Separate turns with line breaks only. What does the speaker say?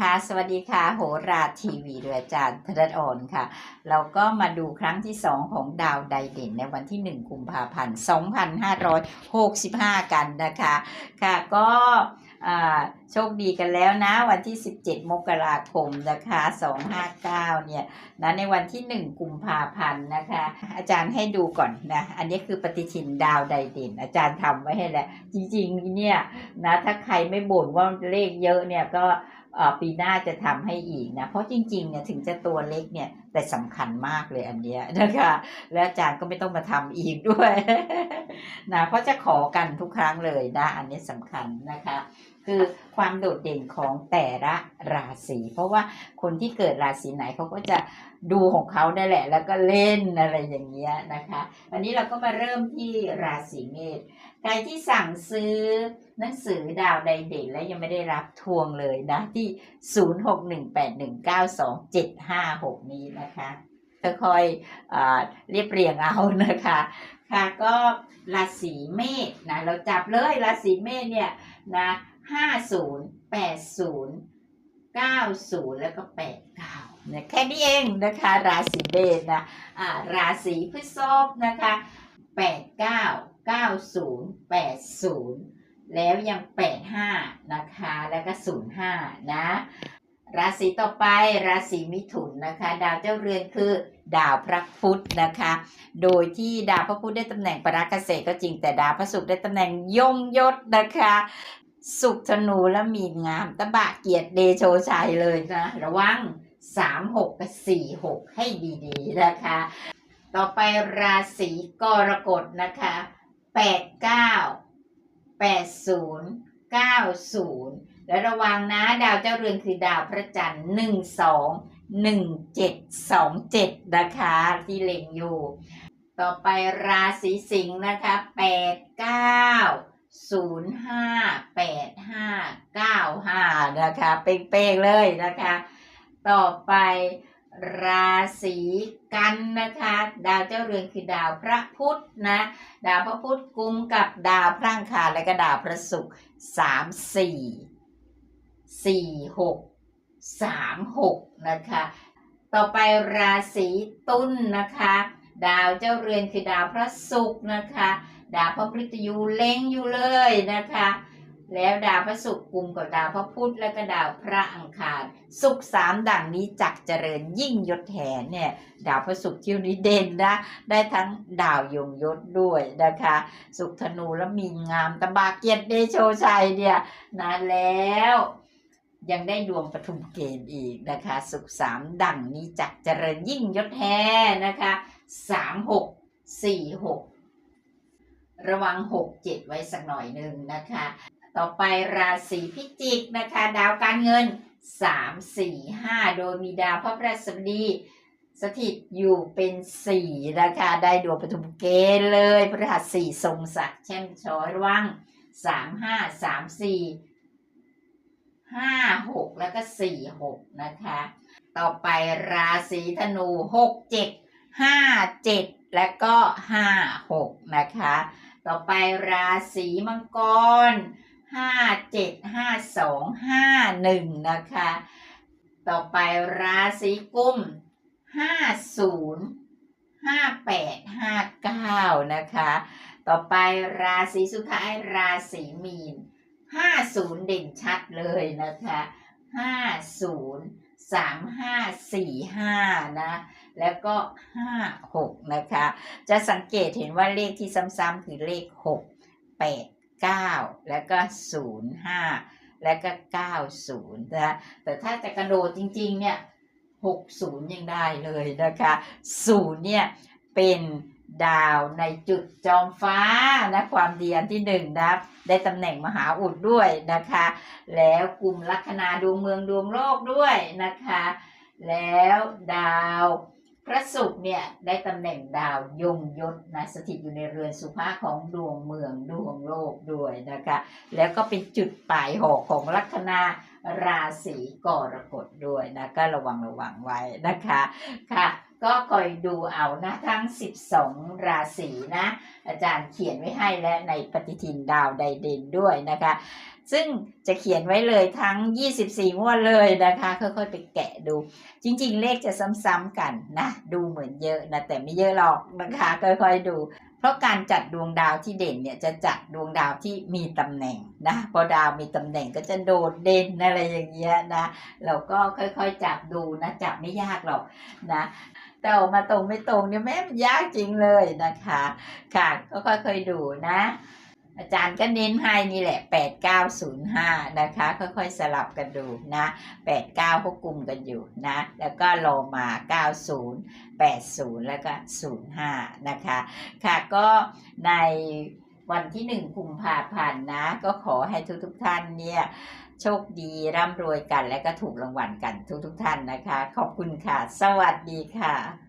ค่ะ สวัสดีค่ะ โหราทีวีโดยอาจารย์ธนดอนค่ะ เราก็มาดูครั้งที่ 2 ของดาวไดเด่น ในวันที่ 1 กุมภาพันธ์ 2565 กันนะคะ ค่ะก็ โชคดีกันแล้วนะ วันที่ 17 มกราคมนะคะ 259 เนี่ยนะในวันที่ 1 กุมภาพันธ์นะคะ อาจารย์ให้ดูก่อนนะ อันนี้คือปฏิทินดาวไดเด่น อาจารย์ทำไว้ให้แล้ว จริงๆเนี่ยนะถ้าใครไม่บ่นว่าเลขเยอะเนี่ยก็ปีหน้าจะทำให้อีกนะ เพราะจริงๆเนี่ยถึงจะตัวเล็กเนี่ยแต่สำคัญมากเลยอันเนี้ยนะคะ และอาจารย์ก็ไม่ต้องมาทำอีกด้วยนะเพราะจะขอกันทุกครั้งเลยนะ อันนี้สำคัญนะคะ คือความโดดเด่นของแต่ละราศีเพราะว่าคนที่เกิดราศีไหนเขาก็จะดูของเขาได้แหละ แล้วก็เล่นอะไรอย่างเงี้ยนะคะวันนี้เราก็มาเริ่มที่ราศีเมษใครที่สั่งซื้อหนังสือดาวไดเด่นและยังไม่ได้รับทวงเลยนะที่ 0618192756 นี้นะคะค่อยๆอ่าเรียบเรียงเอานะคะค่ะก็ราศีเมษนะเราจับเลยราศีเมษเนี่ยนะ ห้าศูนย์แปดศูนย์เก้าศูนย์แล้วก็แปดเก้าเนี่ยแค่นี้เองนะคะ ราศีเมษนะอ่าราศีพฤษภนะคะแปดเก้าเก้าศูนย์แปดศูนย์แล้วยังแปดห้านะคะ แล้วก็ศูนย์ห้านะ ราศีต่อไปราศีมิถุนนะคะ ดาวเจ้าเรือนคือดาวพระพุธนะคะ โดยที่ดาวพระพุธได้ตำแหน่งปราเกษตรก็จริงแต่ดาวพระศุกร์ได้ตำแหน่งยงยศนะคะ สุขธนูและมีนงาม ตะบะเกียรติเดโชชัยเลยนะ ระวังสามหกกับสี่หกให้ดีๆนะคะ ต่อไปราศีกรกฎนะคะแปดเก้าแปดศูนย์เก้าศูนย์และระวังนะดาวเจ้าเรือนคือดาวพระจันทร์หนึ่งสองหนึ่งเจ็ดสองเจ็ดนะคะที่เล็งอยู่ ต่อไปราศีสิงห์นะคะแปดเก้า ศูนย์ห้าแปดห้าเก้าห้านะคะเป้งๆเลยนะคะ ต่อไปราศีกันนะคะ ดาวเจ้าเรือนคือดาวพระพุธนะดาวพระพุธกุมกับดาวพระอังคารและก็ดาวพระศุกร์สามสี่สี่หกสามหกนะคะ ต่อไปราศีตุลนะคะ ดาวเจ้าเรือนคือดาวพระศุกร์นะคะ ดาวพระพฤตยูเล็งอยู่เลยนะคะ แล้วดาวพระศุกร์กลุ่มกับดาวพระพุธและก็ดาวพระอังคารศุกร์สามดังนี้จักเจริญยิ่งยศแทนเนี่ยดาวพระศุกร์ที่นี้เด่นนะได้ทั้งดาวยงยศด้วยนะคะสุขธนูและมีนงามตะบาเกียรติเดโชชัยเนี่ยนะแล้วยังได้ดวงปฐุมเกณฑ์อีกนะคะ สุขสามดังนี้จักเจริญยิ่งยศแท้นะคะสามหกสี่หก ระวังหกเจ็ดไว้สักหน่อยหนึ่งนะคะ ต่อไปราศีพิจิกนะคะ ดาวการเงินสามสี่ห้าโดยมีดาวพระพฤหัสบดีสถิตอยู่เป็นสี่นะคะ ได้ดวงปฐุมเกณฑ์เลยพฤหัสสี่ทรงศักดิ์แช่มช้อยระวังสามห้าสามสี่ห้าหกแล้วก็สี่หกนะคะ ต่อไปราศีธนูหกเจ็ดห้าเจ็ดและก็ห้าหกนะคะ ต่อไปราศีมังกรห้าเจ็ดห้าสองห้าหนึ่งนะคะ ต่อไปราศีกุมห้าศูนย์ห้าแปดห้าเก้านะคะ ต่อไปราศีสุดท้ายราศีมีนห้าศูนย์เด่นชัดเลยนะคะห้าศูนย์สามห้าสี่ห้านะแล้วก็ห้าหกนะคะ จะสังเกตเห็นว่าเลขที่ซ้ำๆคือเลขหกแปดเก้าแล้วก็ศูนย์ห้าแล้วก็เก้าศูนย์นะแต่ถ้าจะกระโดดจริงๆเนี่ยหกศูนย์ยังได้เลยนะคะศูนย์เนี่ยเป็น ดาวในจุดจอมฟ้านะความดีอันที่หนึ่งนะได้ตำแหน่งมหาอุดด้วยนะคะ แล้วกลุ่มลัคนาดวงเมืองดวงโลกด้วยนะคะ แล้วดาวพระศุกร์เนี่ยได้ตำแหน่งดาวยงยศนะสถิตอยู่ในเรือนสุภาของดวงเมืองดวงโลกด้วยนะคะ แล้วก็เป็นจุดปลายหอกของลัคนาราศีกรกฎด้วยนะก็ระวังระวังไว้นะคะค่ะ ก็คอยดูเอานะทั้ง 12 ราศีนะ อาจารย์เขียนไว้ให้และในปฏิทินดาวไดเด่นด้วยนะคะซึ่งจะเขียนไว้เลยทั้ง 24งวดเลยนะคะค่อยๆไปแกะดู จริง ๆ เลขจะซ้ำๆกันนะดูเหมือนเยอะนะแต่ไม่เยอะหรอกนะคะค่อยๆดู เพราะการจัดดวงดาวที่เด่นเนี่ยจะจัดดวงดาวที่มีตำแหน่งนะพอดาวมีตำแหน่งก็จะโดดเด่นอะไรอย่างเงี้ยนะเราก็ค่อยๆจับดูนะจับไม่ยากหรอกนะแต่ออกมาตรงไม่ตรงเนี่ยแม่มันยากจริงเลยนะคะ ค่ะก็ค่อยๆดูนะ อาจารย์ก็เน้นให้นี่แหละ 8905 นะคะ ค่อยๆสลับกันดูนะ 89พวกกลุ่มกันอยู่นะ แล้วก็รอมา 90 80 แล้วก็ 05 นะคะ ค่ะก็ในวันที่1กุมภาพันธ์นะ ก็ขอให้ทุกๆท่านเนี่ย โชคดีร่ำรวยกันและก็ถูกรางวัลกันทุกๆท่านนะคะ ขอบคุณค่ะ สวัสดีค่ะ